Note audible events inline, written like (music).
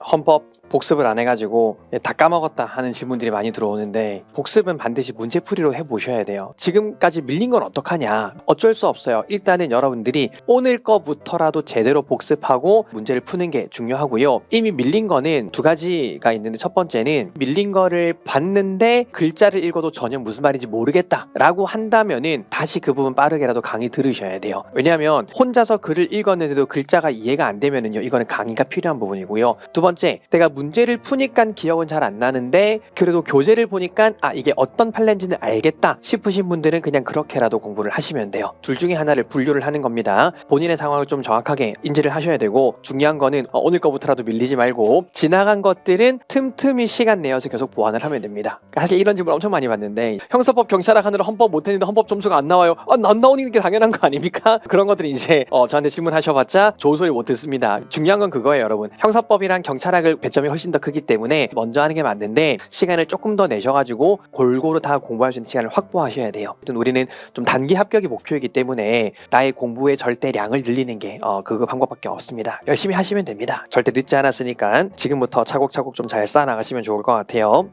헌법 복습을 안 해가지고 다 까먹었다 하는 질문들이 많이 들어오는데 복습은 반드시 문제풀이로 해보셔야 돼요. 지금까지 밀린 건 어떡하냐? 어쩔 수 없어요. 일단은 여러분들이 오늘 거부터라도 제대로 복습하고 문제를 푸는 게 중요하고요. 이미 밀린 거는 두 가지가 있는데 첫 번째는 밀린 거를 봤는데 글자를 읽어도 전혀 무슨 말인지 모르겠다라고 한다면은 다시 그 부분 빠르게라도 강의 들으셔야 돼요. 왜냐하면 혼자서 글을 읽었는데도 글자가 이해가 안 되면은요 이거는 강의가 필요한 부분이고요. 두 번째 내가 문제를 푸니까 기억은 잘 안 나는데 그래도 교재를 보니까 아 이게 어떤 판례인지는 알겠다 싶으신 분들은 그냥 그렇게라도 공부를 하시면 돼요. 둘 중에 하나를 분류를 하는 겁니다. 본인의 상황을 좀 정확하게 인지를 하셔야 되고 중요한 거는 어, 오늘 거부터라도 밀리지 말고 지나간 것들은 틈틈이 시간 내어서 계속 보완을 하면 됩니다. 사실 이런 질문 엄청 많이 받는데 형사법 경찰학 하느라 헌법 못했는데 헌법 점수가 안 나와요. 아, 안 나오는 게 당연한 거 아닙니까? (laughs) 그런 것들이 이제 어, 저한테 질문하셔봤자 좋은 소리 못 듣습니다. 중요한 건 그거예요, 여러분. 형사법이랑 경찰학을 배점이 훨씬 더 크기 때문에 먼저 하는 게 맞는데 시간을 조금 더 내셔가지고 골고루 다 공부할 수 있는 시간을 확보하셔야 돼요. 어쨌든 우리는 좀 단기 합격이 목표이기 때문에 나의 공부의 절대량을 늘리는 게 어, 그 방법밖에 없습니다. 열심히 하시면 됩니다. 절대 늦지 않았으니까 지금부터 차곡차곡 좀 잘 쌓아나가시면 좋을 것 같아요.